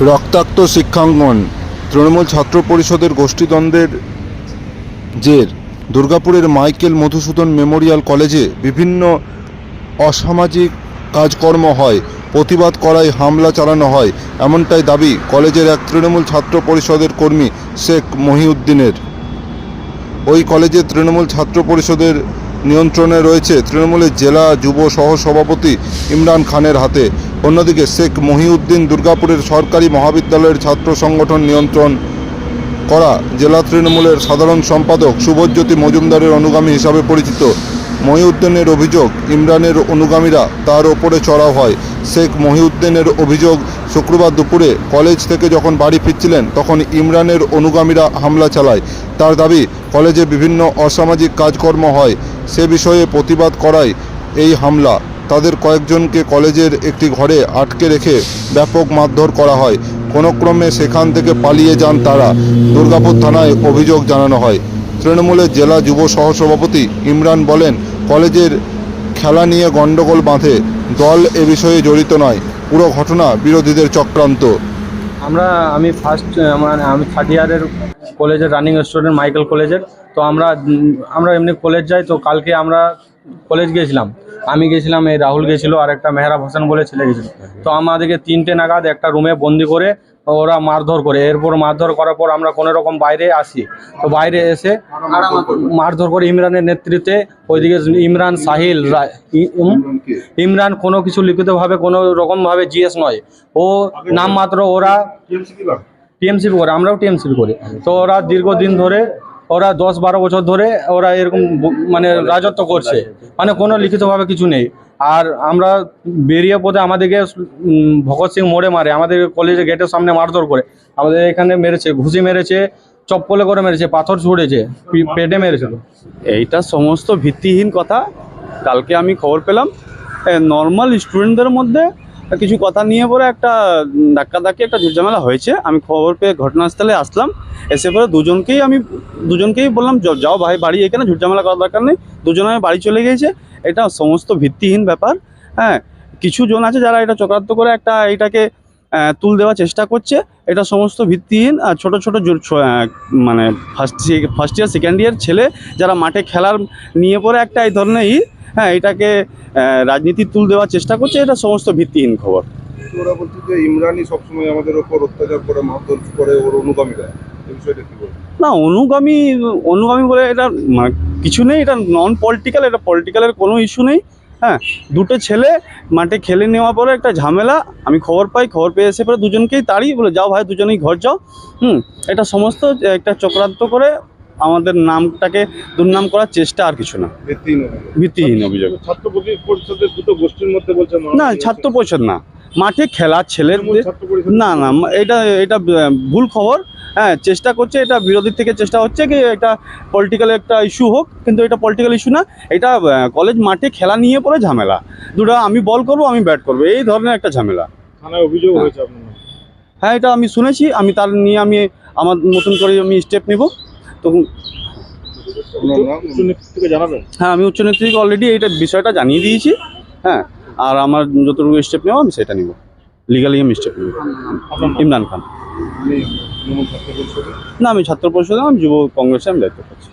রক্তাক্ত শিক্ষাঙ্গন, তৃণমূল ছাত্র পরিষদের গোষ্ঠীদ্বন্দ্বের জের, দুর্গাপুরের মাইকেল মধুসূদন মেমোরিয়াল কলেজে বিভিন্ন অসামাজিক কাজকর্ম হয়, প্রতিবাদ করায় হামলা চালানো হয়, এমনটাই দাবি কলেজের এক তৃণমূল ছাত্র পরিষদের কর্মী শেখ মহিউদ্দিনের। ওই কলেজে তৃণমূল ছাত্র পরিষদের নিয়ন্ত্রণে রয়েছে তৃণমূলের জেলা যুব সহ সভাপতি ইমরান খানের হাতে। অন্যদিকে শেখ মহিউদ্দিন দুর্গাপুরের সরকারি মহাবিদ্যালয়ের ছাত্র সংগঠন নিয়ন্ত্রণ করা জেলা তৃণমূলের সাধারণ সম্পাদক শুভজ্যোতি মজুমদারের অনুগামী হিসাবে পরিচিত। মহিউদ্দিনের অভিযোগ, ইমরানের অনুগামীরা তার ওপরে চড়াও হয়। শেখ মহিউদ্দিনের অভিযোগ শুক্রবার দুপুরে কলেজ থেকে যখন বাড়ি ফিরছিলেন, তখন ইমরানের অনুগামীরা হামলা চালায়। তার দাবি, কলেজে বিভিন্ন অসামাজিক কাজকর্ম হয়, সে বিষয়ে প্রতিবাদ করায় এই হামলা। তাদের কয়েকজনকে কলেজের একটি ঘরে আটকে রেখে ব্যাপক মারধর করা হয়। কোনো ক্রমে সেখান থেকে পালিয়ে যান তারা। দুর্গাপুর থানায় অভিযোগ জানানো হয়। তৃণমূলের জেলা যুব সহসভাপতি ইমরান বলেন, কলেজের খেলা নিয়ে গণ্ডগোল বাঁধে, দল এ বিষয়ে জড়িত নয়। পুরো ঘটনা বিরোধীদের চক্রান্ত। আমরা, আমি ফার্স্ট মানে আমি থার্ড ইয়ারের কলেজের রানিং স্টুডেন্ট মাইকেল কলেজের তো আমরা আমরা এমনি কলেজ যাই, তো কালকে আমরা কলেজ গেছিলাম। আমি গেছিলাম এই রাহুল গেছিল আর একটা মেহরাব হোসেন বলে ছেলে গেছিল। তো আমাদেরকে তিনটে নাগাদ একটা রুমে বন্দি করে ওরা মারধর করে। এরপর মারধর করার পর আমরা কোনো রকম বাইরে আসি। তো বাইরে এসে মারধর করে ইমরানের নেতৃত্বে ওইদিকে ইমরান সাহিল ইমরান কোনো কিছু লিখিতভাবে কোনো রকমভাবে জিএস নয়। ও নামমাত্র ওরা টিএমসিপি করে আমরাও টিএমসিপি করি তো ওরা দীর্ঘদিন ধরে ওরা দশ বারো বছর ধরে ওরা এরকম মানে রাজত্ব করছে। মানে কোনো লিখিতভাবে কিছু নেই। আর আমরা বেরিয়ে পথে আমাদেরকে ভগৎ সিং মোড়ে মারে, আমাদের কলেজের গেটের সামনে মারধর করে। আমাদের এখানে মেরেছে, ঘুষি মেরেছে, চপ্পলে করে মেরেছে, পাথর ছুঁড়েছে পেটে মেরেছিল। এইটা সমস্ত ভিত্তিহীন কথা। কালকে আমি খবর পেলাম নর্মাল স্টুডেন্টদের মধ্যে কিছু কথা নিয়ে পরে একটা ধাক্কাধাক্কি একটা ঝামেলা হয়েছে। আমি খবর পেয়ে ঘটনাস্থলে আসলাম। এসে পরে দুজনকেই আমি, দুজনকেই বললাম "যাও- ভাই, বাড়ি এখানে ঝামেলা করার দরকার নেই। দুজনে আমি বাড়ি চলে গিয়েছে। এটা সমস্ত ভিত্তিহীন ব্যাপার হ্যাঁ। কিছু জন আছে যারা এটা চক্রান্ত করে একটা এটাকে তুল দেওয়ার চেষ্টা করছে। এটা সমস্ত ভিত্তিহীন। আর ছোটো ছোটো মানে first first year second year ছেলে যারা মাঠে খেলার নিয়ে পরে একটা এই ধরনের ই হ্যাঁ এটাকে রাজনীতির তুল দেওয়ার চেষ্টা করছে এটা সমস্ত ভিত্তিহীন খবর। ওরা বলছে যে ইমরানই সবসময় আমাদের ওপর অত্যাচার করে মারধর করে ওর অনুগামীরা না অনুগামী অনুগামী বলে এটা কিছু নেই এটা নন পলিটিক্যাল এটা পলিটিক্যালের কোনো ইস্যু নেই। হ্যাঁ দুটো ছেলে মাঠে খেলে নেওয়ার পরে একটা ঝামেলা আমি খবর পাই খবর পেয়ে এসে পরে দুজনকেই তাড়ি বলে যাও ভাই দুজনেই ঘর যাও। হুম এটা সমস্ত একটা চক্রান্ত করে আমাদের নামটাকে দুর্নাম করার চেষ্টা আর কিছু না। ভিত্তিহীন অভিযোগ। ছাত্র পরিষদের দুটো গোষ্ঠীর মধ্যে না? ছাত্র পরিষদ না। মাঠে খেলা ছেলের না না এটা এটা ভুল খবর। হ্যাঁ চেষ্টা করছে এটা বিরোধীর থেকে চেষ্টা হচ্ছে কি এটা পলিটিক্যাল একটা ইস্যু হোক কিন্তু এটা পলিটিক্যাল ইস্যু না। এটা কলেজ মাঠে খেলা নিয়ে পরে ঝামেলা। দুটো আমি বল করব আমি ব্যাট করব এই ধরনের একটা ঝামেলা। থানায় অভিযোগ হয়েছে আপনার হ্যাঁ এটা আমি শুনেছি আমি তার নিয়ে আমি আমার নতুন করে আমি স্টেপ নেব। হ্যাঁ আমি উচ্চ নেতৃত্বকে অলরেডি এইটা বিষয়টা জানিয়ে দিয়েছি হ্যাঁ আর আমার যতটুকু স্টেপ নেওয়া আমি সেটা নিব। লিগালি আমি স্টেপ নেব। ইমরান খান। না আমি ছাত্র পরিষদে আমি যুব কংগ্রেসে আমি দায়িত্ব করছি